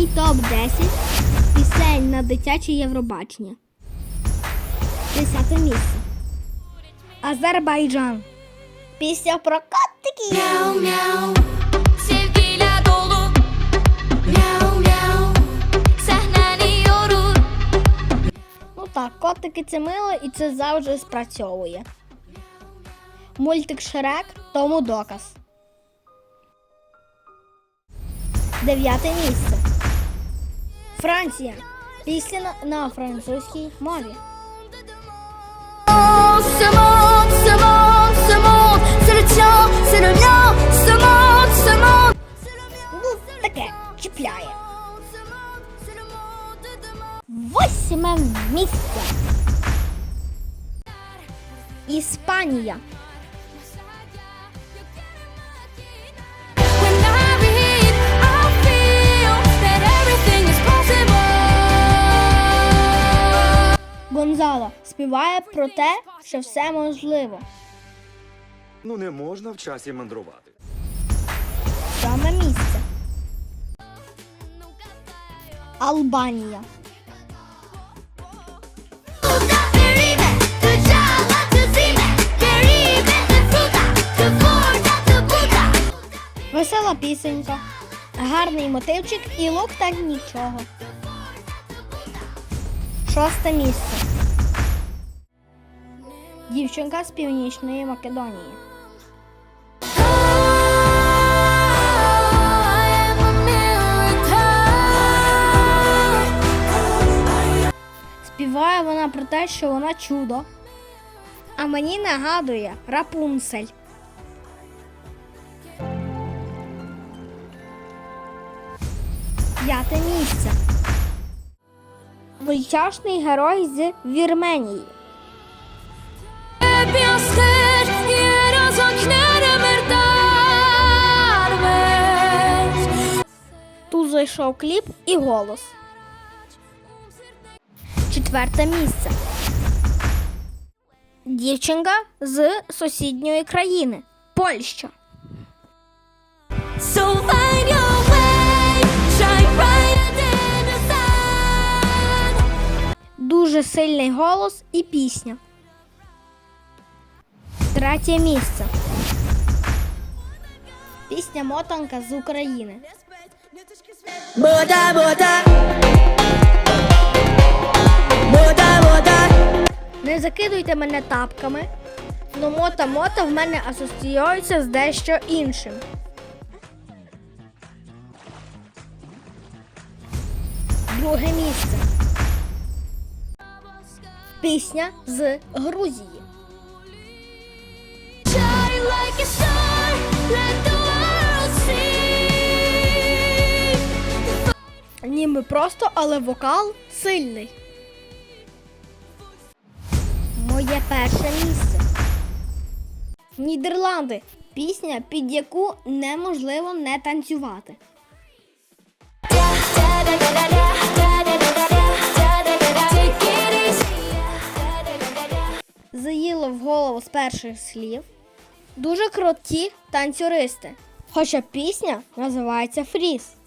Мій топ-10 пісень на дитяче Євробачення. Десяте місце. Азербайджан. Пісня про котиків. Мяу мяу Sevgiyle dolu Мяу мяу Sahneni Ну так, котики це мило і це завжди спрацьовує. Мультик Шрек тому доказ. Дев'яте місце. Франція. Пісня на, на французькій мові. Ну, таке чіпляє. Восьме місце. Іспанія. Співає про те, що все можливо. Ну не можна в часі мандрувати. Саме місце. Албанія. Весела пісенька, гарний мотивчик і лук так нічого. Шосте місце. Дівчинка з північної Македонії. Співає вона про те, що вона чудо. А мені нагадує Рапунцель. П'яте місце. Вольтяшний герой з Вірменії. Зайшов кліп і голос. Четверте місце. Дівчинка з сусідньої країни Польща. So. Дуже сильний голос і пісня. Третє місце. Пісня Мотанка з України. Не закидуйте мене тапками. Ну мота мота в мене асоціюється з дещо іншим. Друге місце. Пісня з Грузії. Ніби просто, але вокал сильний. Моє перше місце. Нідерланди. Пісня, під яку неможливо не танцювати. Заїло в голову з перших слів. Дуже круті танцюристи. Хоча пісня називається Фріз.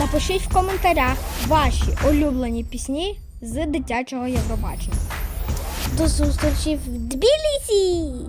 Напишіть в коментарях ваші улюблені пісні з дитячого Євробачення. До зустрічі в Тбілісі!